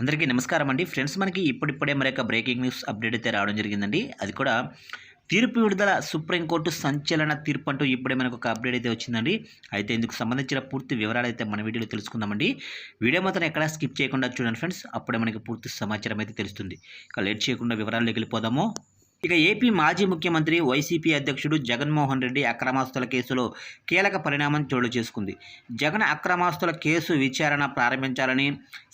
అందరికీ నమస్కారం అండి. ఫ్రెండ్స్ మనకి ఇప్పుడిప్పుడే మరి యొక్క బ్రేకింగ్ న్యూస్ అప్డేట్ అయితే రావడం జరిగిందండి. అది కూడా తీర్పు విడుదల సుప్రీంకోర్టు సంచలన తీర్పు అంటూ ఇప్పుడే మనకు ఒక అప్డేట్ అయితే వచ్చిందండి. అయితే ఇందుకు సంబంధించిన పూర్తి వివరాలు అయితే మన వీడియోలో తెలుసుకుందామండి. వీడియో మాత్రం ఎక్కడా స్కిప్ చేయకుండా చూడండి ఫ్రెండ్స్. అప్పుడే మనకి పూర్తి సమాచారం అయితే తెలుస్తుంది. ఇక లేట్ చేయకుండా వివరాల్లోకి వెళ్ళిపోదాము. ఇక ఏపీ మాజీ ముఖ్యమంత్రి వైసీపీ అధ్యక్షుడు జగన్మోహన్ రెడ్డి అక్రమాస్తుల కేసులో కీలక పరిణామం చోటు చేసుకుంది. జగన్ అక్రమాస్తుల కేసు విచారణ ప్రారంభించాలని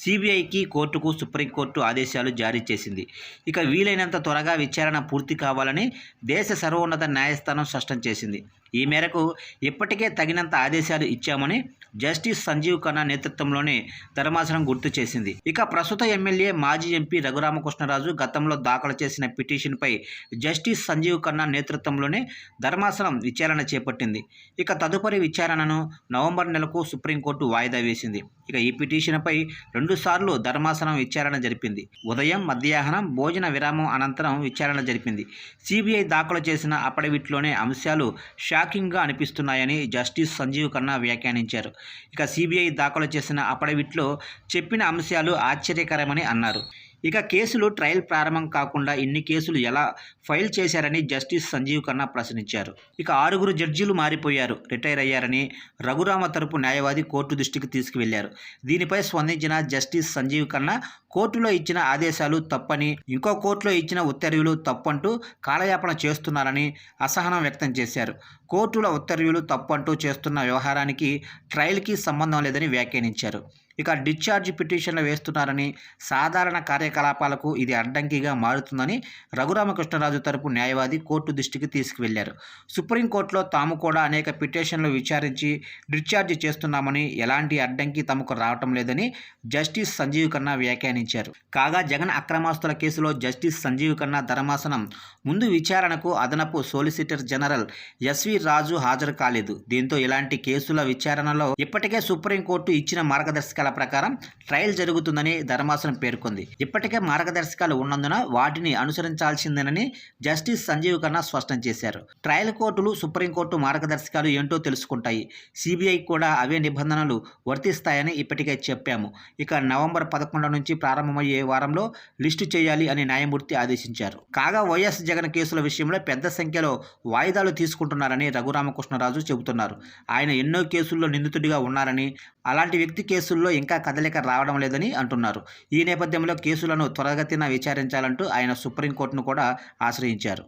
సిబిఐకి కోర్టుకు సుప్రీంకోర్టు ఆదేశాలు జారీ చేసింది. ఇక వీలైనంత త్వరగా విచారణ పూర్తి కావాలని దేశ సర్వోన్నత న్యాయస్థానం స్పష్టం చేసింది. ఈ మేరకు ఇప్పటికే తగినంత ఆదేశాలు ఇచ్చామని జస్టిస్ సంజీవ్ ఖన్నా నేతృత్వంలోనే ధర్మాసనం గుర్తు చేసింది. ఇక ప్రస్తుత ఎమ్మెల్యే మాజీ ఎంపీ రఘురామకృష్ణరాజు గతంలో దాఖలు చేసిన పిటిషన్పై జస్టిస్ సంజీవ్ ఖన్నా నేతృత్వంలోనే ధర్మాసనం విచారణ చేపట్టింది. ఇక తదుపరి విచారణను నవంబర్ నెలకు సుప్రీంకోర్టు వాయిదా వేసింది. ఇక ఈ పిటిషన్పై రెండుసార్లు ధర్మాసనం విచారణ జరిపింది. ఉదయం మధ్యాహ్నం భోజన విరామం అనంతరం విచారణ జరిపింది. సిబిఐ దాఖలు చేసిన అపడవిట్లోనే అంశాలు షాకింగ్గా అనిపిస్తున్నాయని జస్టిస్ సంజీవ్ ఖన్నా వ్యాఖ్యానించారు. ఇక సిబిఐ దాఖలు చేసిన అపడవిట్లో చెప్పిన అంశాలు ఆశ్చర్యకరమని అన్నారు. ఇక కేసులు ట్రయల్ ప్రారంభం కాకుండా ఇన్ని కేసులు ఎలా ఫైల్ చేశారని జస్టిస్ సంజీవ్ ఖన్నా ప్రశ్నించారు. ఇక ఆరుగురు జడ్జీలు మారిపోయారు. రిటైర్ అయ్యారని రఘురామ తరపు న్యాయవాది కోర్టు దృష్టికి తీసుకువెళ్ళారు. దీనిపై స్పందించిన జస్టిస్ సంజీవ్ ఖన్నా కోర్టులో ఇచ్చిన ఆదేశాలు తప్పని ఇంకో కోర్టులో ఇచ్చిన ఉత్తర్వులు తప్పంటూ కాలయాపన చేస్తున్నారని అసహనం వ్యక్తం చేశారు. కోర్టుల ఉత్తర్వులు తప్పంటూ చేస్తున్న వ్యవహారానికి ట్రయల్కి సంబంధం లేదని వ్యాఖ్యానించారు. ఇక డిశ్చార్జ్ పిటిషన్లు వేస్తున్నారని సాధారణ కార్యకలాపాలకు ఇది అడ్డంకిగా మారుతుందని రఘురామకృష్ణరాజు తరపు న్యాయవాది కోర్టు దృష్టికి తీసుకువెళ్ళారు. సుప్రీంకోర్టులో తాము కూడా అనేక పిటిషన్లు విచారించి డిశ్చార్జ్ చేస్తున్నామని ఎలాంటి అడ్డంకి తమకు రావటం లేదని జస్టిస్ సంజీవ్ ఖన్నా వ్యాఖ్యానించారు. కాగా జగన్ అక్రమాస్తుల కేసులో జస్టిస్ సంజీవ్ ఖన్నా ధర్మాసనం. ముందు విచారణకు అదనపు సోలిసిటర్ జనరల్ ఎస్వి రాజు హాజరు కాలేదు. దీంతో ఇలాంటి కేసుల విచారణలో ఇప్పటికే సుప్రీంకోర్టు ఇచ్చిన మార్గదర్శకాల ప్రకారం ట్రయల్ జరుగుతుందని ధర్మాసనం పేర్కొంది. ఇప్పటికే మార్గదర్శకాలు ఉన్నందున వాటిని అనుసరించాల్సిందేనని జస్టిస్ సంజీవ్ ఖన్నా స్పష్టం చేశారు. ట్రయల్ కోర్టులు సుప్రీంకోర్టు మార్గదర్శకాలు ఏంటో తెలుసుకుంటాయి. సిబిఐ కూడా అవే నిబంధనలు వర్తిస్తాయని ఇప్పటికే చెప్పాము. ఇక నవంబర్ పదకొండు నుంచి ప్రారంభమయ్యే వారంలో లిస్టు చేయాలి అని న్యాయమూర్తి ఆదేశించారు. కాగా వైఎస్ జగన్ కేసుల విషయంలో పెద్ద సంఖ్యలో వాయిదాలు తీసుకుంటున్నారని రఘురామకృష్ణరాజు చెబుతున్నారు. ఆయన ఎన్నో కేసుల్లో నిందితుడిగా ఉన్నారని అలాంటి వ్యక్తి కేసుల్లో ఇంకా కదలిక రావడం లేదని అంటున్నారు. ఈ నేపథ్యంలో కేసులను త్వరగతిన విచారించాలంటూ ఆయన సుప్రీంకోర్టును కూడా ఆశ్రయించారు.